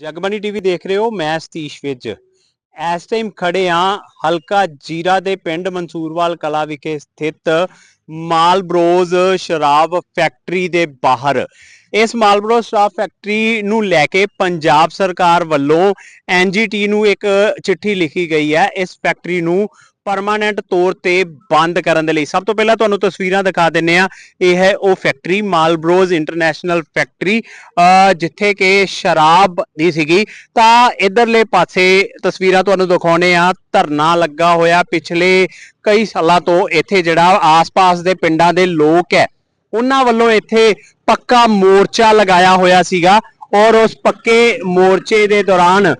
Jagbani TV ਦੇਖ ਰਹੇ ਹੋ, ਮੈਂ ਸਤੀਸ਼ ਵਿੱਚ ਇਸ ਟਾਈਮ ਖੜੇ ਆ ਹਲਕਾ ਜੀਰਾ ਦੇ ਪਿੰਡ ਮਨਸੂਰਵਾਲ ਕਲਾ ਵਿਖੇ ਸਥਿਤ ਮਾਲਬਰੋਜ਼ ਸ਼ਰਾਬ ਫੈਕਟਰੀ ਦੇ ਬਾਹਰ। ਇਸ ਮਾਲਬਰੋਜ਼ ਸ਼ਰਾਬ ਫੈਕਟਰੀ ਨੂੰ ਲੈ ਕੇ ਪੰਜਾਬ ਸਰਕਾਰ ਵੱਲੋਂ ਐਨਜੀਟੀ ਨੂੰ ਇੱਕ ਚਿੱਠੀ ਲਿਖੀ ਗਈ ਹੈ। ਇਸ ਫੈਕਟਰੀ ਨੂੰ ਪਰਮਾਨੈਂਟ ਤੌਰ ਤੇ ਬੰਦ ਕਰਨ ਦੇ ਲਈ। ਸਭ ਤੋਂ ਪਹਿਲਾਂ ਤੁਹਾਨੂੰ ਤਸਵੀਰਾਂ ਦਿਖਾ ਦਿੰਨੇ ਆ ਇਹ ਹੈ ਉਹ ਫੈਕਟਰੀ ਮਾਲਬਰੋਜ਼ ਇੰਟਰਨੈਸ਼ਨਲ ਫੈਕਟਰੀ ਜਿੱਥੇ ਕਿ ਸ਼ਰਾਬ ਦੀ ਸੀਗੀ। ਤਾਂ ਇਧਰਲੇ ਪਾਸੇ ਤਸਵੀਰਾਂ ਤੁਹਾਨੂੰ ਦਿਖਾਉਣੇ ਆ ਧਰਨਾ ਲੱਗਾ ਹੋਇਆ ਪਿਛਲੇ ਕਈ ਸਾਲਾਂ ਤੋਂ। ਇੱਥੇ ਜਿਹੜਾ ਆਸ-ਪਾਸ ਦੇ ਪਿੰਡਾਂ ਦੇ ਲੋਕ ਹੈ, ਉਹਨਾਂ ਵੱਲੋਂ ਇੱਥੇ ਪੱਕਾ ਮੋਰਚਾ ਲਗਾਇਆ ਹੋਇਆ ਸੀਗਾ। ਔਰ ਉਸ ਪੱਕੇ ਮੋਰਚੇ ਦੇ ਦੌਰਾਨ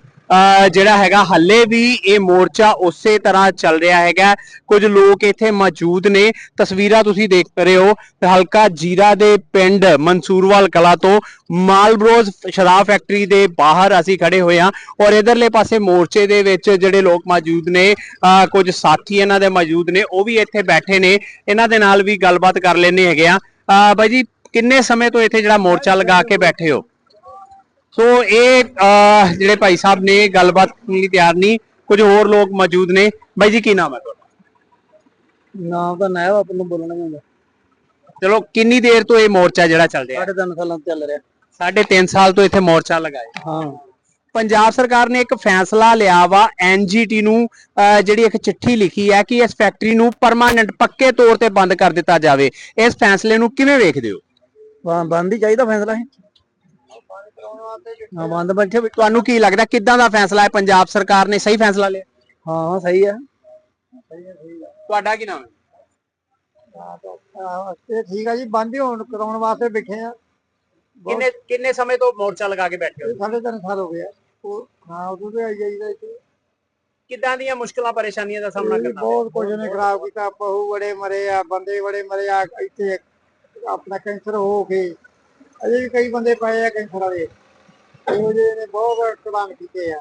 ਜਿਹੜਾ ਹੈਗਾ ਹੱਲੇ ਵੀ ਇਹ ਮੋਰਚਾ ਉਸੇ ਤਰ੍ਹਾਂ ਚੱਲ ਰਿਹਾ ਹੈਗਾ। ਕੁਝ ਲੋਕ ਇੱਥੇ ਮੌਜੂਦ ਨੇ। ਤਸਵੀਰਾਂ ਤੁਸੀਂ ਦੇਖ ਰਹੇ ਹੋ। ਹਲਕਾ ਜੀਰਾ ਦੇ ਪਿੰਡ ਮਨਸੂਰਵਾਲ ਕਲਾ ਤੋਂ ਮਾਲਬਰੋਜ਼ ਸ਼ਰਾਬ ਫੈਕਟਰੀ ਦੇ ਬਾਹਰ ਅਸੀਂ ਖੜੇ ਹੋਏ ਹਾਂ ਔਰ ਇਧਰਲੇ ਪਾਸੇ ਮੋਰਚੇ ਦੇ ਵਿੱਚ ਜਿਹੜੇ ਲੋਕ ਮੌਜੂਦ ਨੇ ਅ, ਕੁਝ ਸਾਥੀ ਇਹਨਾਂ ਦੇ ਮੌਜੂਦ ਨੇ ਉਹ ਵੀ ਇੱਥੇ ਬੈਠੇ ਨੇ। ਇਹਨਾਂ ਦੇ ਨਾਲ ਵੀ ਗੱਲਬਾਤ ਕਰ ਲੈਣੇ ਹੈਗੇ ਆ ਬਾਈ ਜੀ ਕਿੰਨੇ ਸਮੇਂ ਤੋਂ ਇੱਥੇ ਜਿਹੜਾ ਮੋਰਚਾ ਲਗਾ ਕੇ ਬੈਠੇ ਹੋ? ਸੋ ਇਹ ਜਿਹੜੇ ਭਾਈ ਸਾਹਿਬ ਨੇ ਗੱਲਬਾਤ ਲਈ ਤਿਆਰ ਨਹੀਂ ਕੁਝ ਹੋਰ ਲੋਕ ਮੌਜੂਦ ਨੇ। ਬਾਈ ਜੀ ਕੀ ਨਾਮ ਹੈ ਤੁਹਾਡਾ? ਨਾਮ ਤਾਂ ਨਾਇਬ ਆਪ ਨੂੰ ਬੋਲਣਾ ਹੁੰਦਾ ਚਲੋ ਕਿੰਨੀ ਦੇਰ ਤੋਂ ਇਹ ਮੋਰਚਾ ਜਿਹੜਾ ਚੱਲ ਰਿਹਾ? ਸਾਢੇ ਤਿੰਨ ਸਾਲਾਂ ਤੋਂ ਚੱਲ ਰਿਹਾ। ਸਾਢੇ 3 ਸਾਲ ਤੋਂ ਇੱਥੇ ਮੋਰਚਾ ਲਗਾਇਆ। ਹਾਂ। ਪੰਜਾਬ ਸਰਕਾਰ ਨੇ ਇੱਕ ਫੈਸਲਾ ਲਿਆ ਵਾ ਐਨਜੀਟੀ ਨੂੰ ਜਿਹੜੀ ਇੱਕ ਚਿੱਠੀ ਲਿਖੀ ਹੈ ਕਿ ਇਸ ਫੈਕਟਰੀ ਨੂੰ ਪਰਮਾਨੈਂਟ ਪੱਕੇ ਤੌਰ ਤੇ ਬੰਦ ਕਰ ਦਿੱਤਾ ਜਾਵੇ। ਇਸ ਫੈਸਲੇ ਨੂੰ ਕਿਵੇਂ ਵੇਖਦੇ ਹੋ? ਬੰਦ ਹੀ ਚਾਹੀਦਾ ਫੈਸਲਾ ਹੈ ਹਾਂ ਬੰਦ ਬੈਠੇ ਵੀ- ਤੁਹਾਨੂੰ ਕੀ ਲੱਗਦਾ ਕਿੱਦਾਂ ਦਾ ਫੈਸਲਾ ਹੈ? ਪੰਜਾਬ ਸਰਕਾਰ ਨੇ ਸਹੀ ਫੈਸਲਾ ਲਿਆ? ਹਾਂ ਹਾਂ ਸਹੀ ਹੈ। ਤੁਹਾਡਾ ਕੀ ਨਾਮ ਹੈ? ਇਹ ਠੀਕ ਆ ਜੀ ਬੰਦ ਹੀ ਹੋਣ ਕਰਾਉਣ ਵਾਸਤੇ ਬੈਠੇ ਆ। ਕਿੰਨੇ ਕਿੰਨੇ ਸਮੇਂ ਤੋਂ ਮੋਰਚਾ ਲਗਾ ਕੇ ਬੈਠੇ ਹੋ? ਸਾਢੇ ਤਿੰਨ ਸਾਲ ਹੋ ਗਏ ਆ। ਉਹ ਹਾਂ ਉਦੋਂ ਤੇ ਆਈ ਜਾਈਦਾ ਇੱਥੇ। ਕਿੱਦਾਂ ਦੀਆਂ ਮੁਸ਼ਕਲਾਂ ਪਰੇਸ਼ਾਨੀਆਂ ਦਾ ਸਾਹਮਣਾ ਕਰਨਾ ਪਿਆ? ਬਹੁਤ ਕੁਝ ਨੇ ਖਰਾਬ ਕੀਤਾ ਪਹੂ ਬੜੇ ਮਰੇ ਆ ਬੰਦੇ ਬੜੇ ਮਰੇ ਆ ਇੱਥੇ ਆਪਣਾ ਕੈਂਸਰ ਹੋ ਕੇ। ਅਜੇ ਵੀ ਕਈ ਬੰਦੇ ਪਏ ਆ ਕੈਂਸਰ ਵਾਲੇ। ਇਹੋ ਬਹੁਤ ਕੀਤੇ ਆ।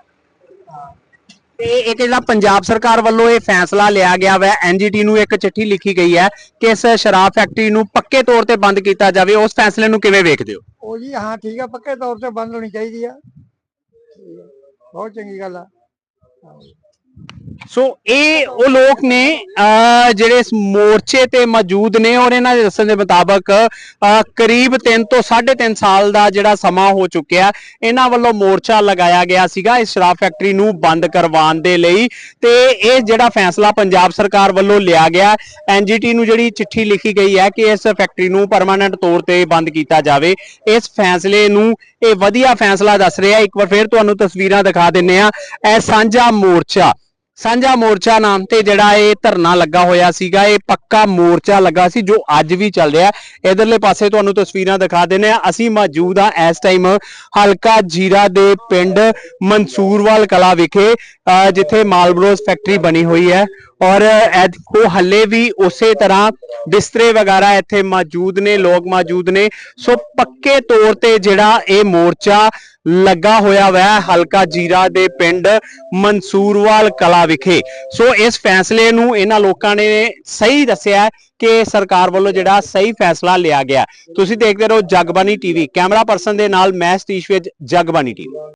ਤੇ ਇੱਕ ਜਿਹੜਾ ਪੰਜਾਬ ਸਰਕਾਰ ਵੱਲੋਂ ਇਹ ਫੈਸਲਾ ਲਿਆ ਗਿਆ ਵਾ ਐਨਜੀਟੀ ਨੂੰ ਇੱਕ ਚਿੱਠੀ ਲਿਖੀ ਗਈ ਹੈ ਕਿ ਇਸ ਸ਼ਰਾਬ ਫੈਕਟਰੀ ਨੂੰ ਪੱਕੇ ਤੌਰ ਤੇ ਬੰਦ ਕੀਤਾ ਜਾਵੇ ਉਸ ਫੈਸਲੇ ਨੂੰ ਕਿਵੇਂ ਵੇਖਦੇ ਹੋ? ਉਹ ਜੀ ਹਾਂ ਠੀਕ ਆ ਪੱਕੇ ਤੌਰ ਤੇ ਬੰਦ ਹੋਣੀ ਚਾਹੀਦੀ ਆ। ਬਹੁਤ ਚੰਗੀ ਗੱਲ ਆ। ਸੋ ਇਹ ਉਹ ਲੋਕ ਨੇ ਅਹ, ਜਿਹੜੇ ਇਸ ਮੋਰਚੇ ਤੇ ਮੌਜੂਦ ਨੇ ਔਰ ਇਹਨਾਂ ਦੇ ਦੱਸਣ ਦੇ ਮੁਤਾਬਕ ਕਰੀਬ 3 ਤੋਂ 3.5 ਸਾਲ ਦਾ ਜਿਹੜਾ ਸਮਾਂ ਹੋ ਚੁੱਕਿਆ ਇਹਨਾਂ ਵੱਲੋਂ ਮੋਰਚਾ ਲਗਾਇਆ ਗਿਆ ਸੀਗਾ ਇਸ ਸ਼ਰਾਬ ਫੈਕਟਰੀ ਨੂੰ ਬੰਦ ਕਰਵਾਉਣ ਦੇ ਲਈ ਤੇ ਇਹ ਜਿਹੜਾ ਫੈਸਲਾ ਪੰਜਾਬ ਸਰਕਾਰ ਵੱਲੋਂ ਲਿਆ ਗਿਆ ਐਨਜੀਟੀ ਨੂੰ ਜਿਹੜੀ ਚਿੱਠੀ ਲਿਖੀ ਗਈ ਹੈ ਕਿ ਇਸ ਫੈਕਟਰੀ ਨੂੰ ਪਰਮਾਨੈਂਟ ਤੌਰ ਤੇ ਬੰਦ ਕੀਤਾ ਜਾਵੇ। ਇਸ ਫੈਸਲੇ ਨੂੰ ਇਹ ਵਧੀਆ ਫੈਸਲਾ ਦੱਸ ਰਿਹਾ। ਇੱਕ ਵਾਰ ਫਿਰ ਤੁਹਾਨੂੰ ਤਸਵੀਰਾਂ ਦਿਖਾ ਦਿੰਨੇ ਆ ਇਹ ਸਾਂਝਾ ਮੋਰਚਾ ਸਾਂਝਾ ਮੋਰਚਾ ਨਾਮ ਤੇ ਜਿਹੜਾ ਇਹ ਧਰਨਾ ਲੱਗਾ ਹੋਇਆ ਸੀਗਾ, ਇਹ ਪੱਕਾ ਮੋਰਚਾ ਲੱਗਾ ਸੀ ਜੋ ਅੱਜ ਵੀ ਚੱਲ ਰਿਹਾ ਇਧਰਲੇ ਪਾਸੇ ਤੁਹਾਨੂੰ ਤਸਵੀਰਾਂ ਦਿਖਾ ਦਿੰਨੇ ਆ ਅਸੀਂ ਮੌਜੂਦ ਆ ਇਸ ਟਾਈਮ ਹਲਕਾ ਜੀਰਾ ਦੇ ਪਿੰਡ ਮਨਸੂਰਵਾਲ ਕਲਾ ਵਿਖੇ, ਅਹ ਜਿੱਥੇ ਮਾਲਬਰੋਜ਼ ਫੈਕਟਰੀ ਬਣੀ ਹੋਈ ਹੈ। ਔਰ ਉਹ ਦੇਖੋ ਹੱਲੇ ਵੀ ਉਸੇ ਤਰ੍ਹਾਂ ਬਿਸਤਰੇ ਵਗੈਰਾ ਇੱਥੇ ਮੌਜੂਦ ਨੇ, ਲੋਕ ਮੌਜੂਦ ਨੇ। ਸੋ ਪੱਕੇ ਤੌਰ ਤੇ ਜਿਹੜਾ ਇਹ ਮੋਰਚਾ ਲੱਗਾ ਹੋਇਆ ਵੈ ਹਲਕਾ ਜੀਰਾ ਦੇ ਪਿੰਡ ਮਨਸੂਰਵਾਲ ਕਲਾ ਵਿਖੇ। ਸੋ ਇਸ ਫੈਸਲੇ ਨੂੰ ਇਹਨਾਂ ਲੋਕਾਂ ਨੇ ਸਹੀ ਦੱਸਿਆ ਕਿ ਸਰਕਾਰ ਵੱਲੋਂ ਜਿਹੜਾ ਸਹੀ ਫੈਸਲਾ ਲਿਆ ਗਿਆ ਤੁਸੀਂ ਦੇਖਦੇ ਰਹੋ ਜਗਬਾਨੀ ਟੀਵੀ। ਕੈਮਰਾ ਪਰਸਨ ਦੇ ਨਾਲ ਮੈਂ ਸਤੀਸ਼ ਵਿੱਚ ਜਗਬਾਨੀ ਟੀਵੀ।